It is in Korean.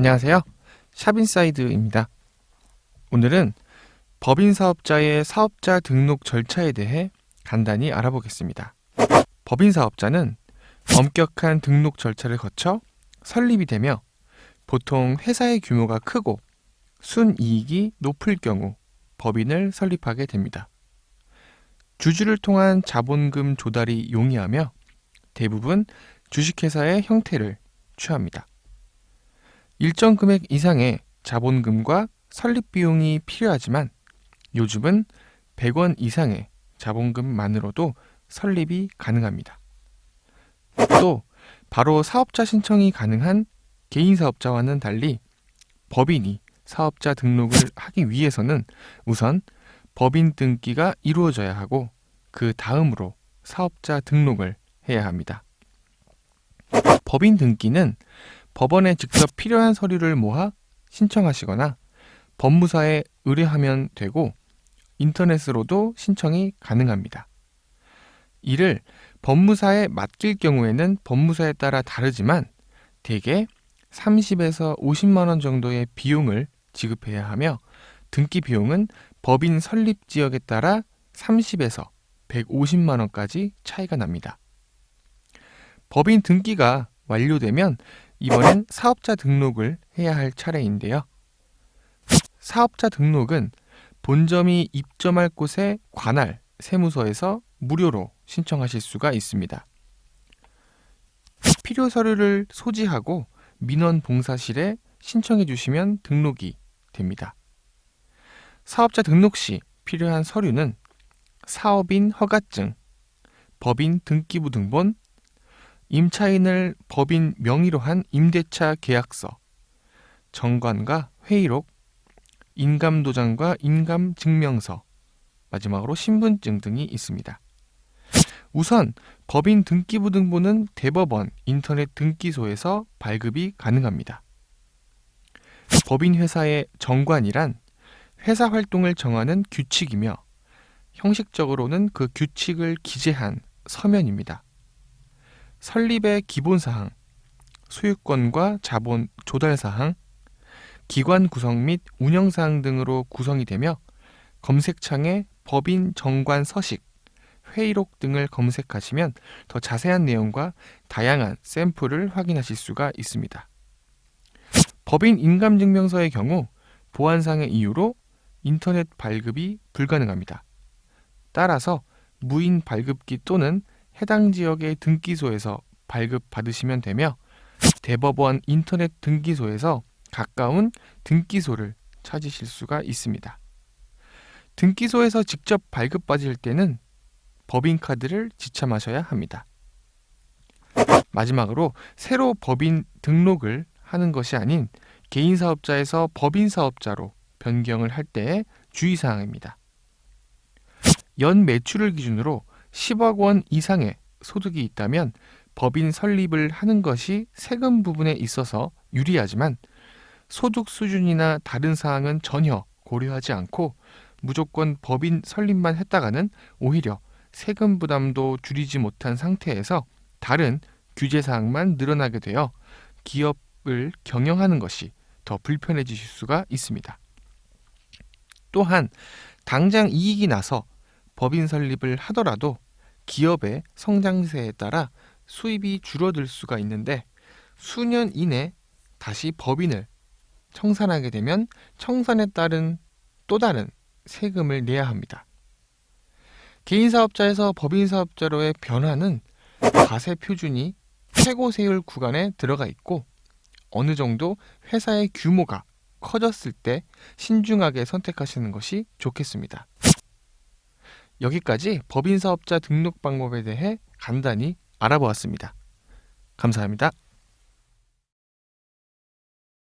안녕하세요. 샵인사이드입니다. 오늘은 법인 사업자의 사업자 등록 절차에 대해 간단히 알아보겠습니다. 법인 사업자는 엄격한 등록 절차를 거쳐 설립이 되며 보통 회사의 규모가 크고 순이익이 높을 경우 법인을 설립하게 됩니다. 주주를 통한 자본금 조달이 용이하며 대부분 주식회사의 형태를 취합니다. 일정 금액 이상의 자본금과 설립 비용이 필요하지만 요즘은 100원 이상의 자본금만으로도 설립이 가능합니다. 또 바로 사업자 신청이 가능한 개인 사업자와는 달리 법인이 사업자 등록을 하기 위해서는 우선 법인 등기가 이루어져야 하고 그 다음으로 사업자 등록을 해야 합니다. 법인 등기는 법원에 직접 필요한 서류를 모아 신청하시거나 법무사에 의뢰하면 되고 인터넷으로도 신청이 가능합니다. 이를 법무사에 맡길 경우에는 법무사에 따라 다르지만 대개 30에서 50만 원 정도의 비용을 지급해야 하며 등기 비용은 법인 설립 지역에 따라 30에서 150만 원까지 차이가 납니다. 법인 등기가 완료되면 이번엔 사업자 등록을 해야 할 차례인데요. 사업자 등록은 본점이 입점할 곳의 관할 세무서에서 무료로 신청하실 수가 있습니다. 필요 서류를 소지하고 민원 봉사실에 신청해 주시면 등록이 됩니다. 사업자 등록 시 필요한 서류는 사업인 허가증, 법인 등기부 등본, 임차인을 법인 명의로 한 임대차 계약서, 정관과 회의록, 인감도장과 인감증명서, 마지막으로 신분증 등이 있습니다. 우선 법인 등기부 등본은 대법원 인터넷 등기소에서 발급이 가능합니다. 법인 회사의 정관이란 회사 활동을 정하는 규칙이며 형식적으로는 그 규칙을 기재한 서면입니다. 설립의 기본사항, 소유권과 자본 조달사항, 기관 구성 및 운영사항 등으로 구성이 되며 검색창에 법인 정관 서식, 회의록 등을 검색하시면 더 자세한 내용과 다양한 샘플을 확인하실 수가 있습니다. 법인 인감증명서의 경우 보안상의 이유로 인터넷 발급이 불가능합니다. 따라서 무인 발급기 또는 해당 지역의 등기소에서 발급받으시면 되며 대법원 인터넷 등기소에서 가까운 등기소를 찾으실 수가 있습니다. 등기소에서 직접 발급받을 때는 법인카드를 지참하셔야 합니다. 마지막으로 새로 법인 등록을 하는 것이 아닌 개인 사업자에서 법인 사업자로 변경을 할 때의 주의사항입니다. 연 매출을 기준으로 10억 원 이상의 소득이 있다면 법인 설립을 하는 것이 세금 부분에 있어서 유리하지만 소득 수준이나 다른 사항은 전혀 고려하지 않고 무조건 법인 설립만 했다가는 오히려 세금 부담도 줄이지 못한 상태에서 다른 규제 사항만 늘어나게 되어 기업을 경영하는 것이 더 불편해지실 수가 있습니다. 또한 당장 이익이 나서 법인 설립을 하더라도 기업의 성장세에 따라 수입이 줄어들 수가 있는데 수년 이내 다시 법인을 청산하게 되면 청산에 따른 또 다른 세금을 내야 합니다. 개인 사업자에서 법인 사업자로의 변화는 과세 표준이 최고 세율 구간에 들어가 있고 어느 정도 회사의 규모가 커졌을 때 신중하게 선택하시는 것이 좋겠습니다. 여기까지 법인 사업자 등록 방법에 대해 간단히 알아보았습니다. 감사합니다.